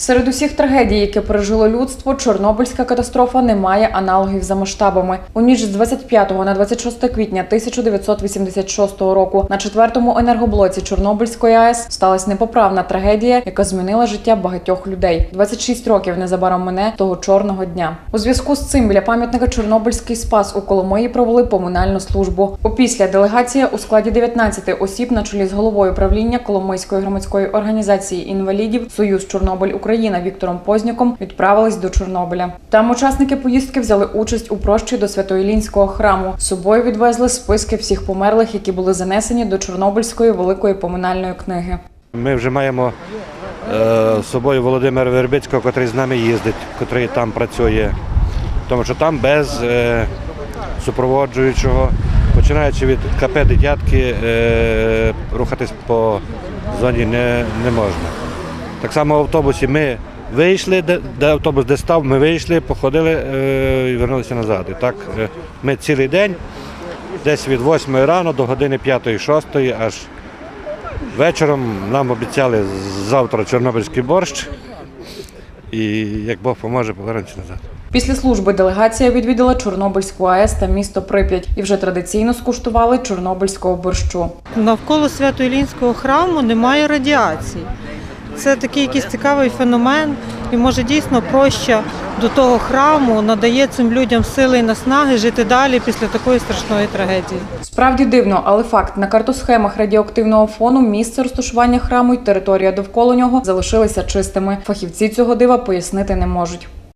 Серед усіх трагедій, які пережило людство, Чорнобильська катастрофа не має аналогів за масштабами. У ніч з 25 на 26 квітня 1986 року на четвертому енергоблоці Чорнобильської АЕС сталася непоправна трагедія, яка змінила життя багатьох людей. 26 років незабаром мине того чорного дня. У зв'язку з цим біля пам'ятника Чорнобильський спас у Коломиї провели поминальну службу. Опісля делегація у складі 19 осіб на чолі з головою правління Коломийської громадської організації інвалідів Союз Чорнобиль Україна Віктором Позняком відправились до Чорнобиля. Там учасники поїздки взяли участь у прощі до Святоїлінського храму. З собою відвезли списки всіх померлих, які були занесені до Чорнобильської великої поминальної книги. Ми вже маємо е, з собою Володимира Вербицького, який з нами їздить, який там працює. Тому що там без е, супроводжуючого, починаючи від КП дитятки, е, рухатись по зоні не, не можна. Так само в автобусі ми вийшли, де, де автобус де став, ми вийшли, походили е, і вернулися назад. І так е, ми цілий день, десь від 8 рано до години 5-6, аж Вечором нам обіцяли завтра чорнобильський борщ. І як Бог поможе, повернемося назад. Після служби делегація відвідала Чорнобильську АЕС та місто Прип'ять і вже традиційно скуштували чорнобильського борщу. Навколо Свято-Ілінського храму немає радіації. Це такий якийсь цікавий феномен, і може дійсно проща до того храму надає цим людям сили і наснаги жити далі після такої страшної трагедії. Справді дивно, але факт на картосхемах радіоактивного фону місце розташування храму і територія довкола нього залишилися чистими. Фахівці цього дива пояснити не можуть.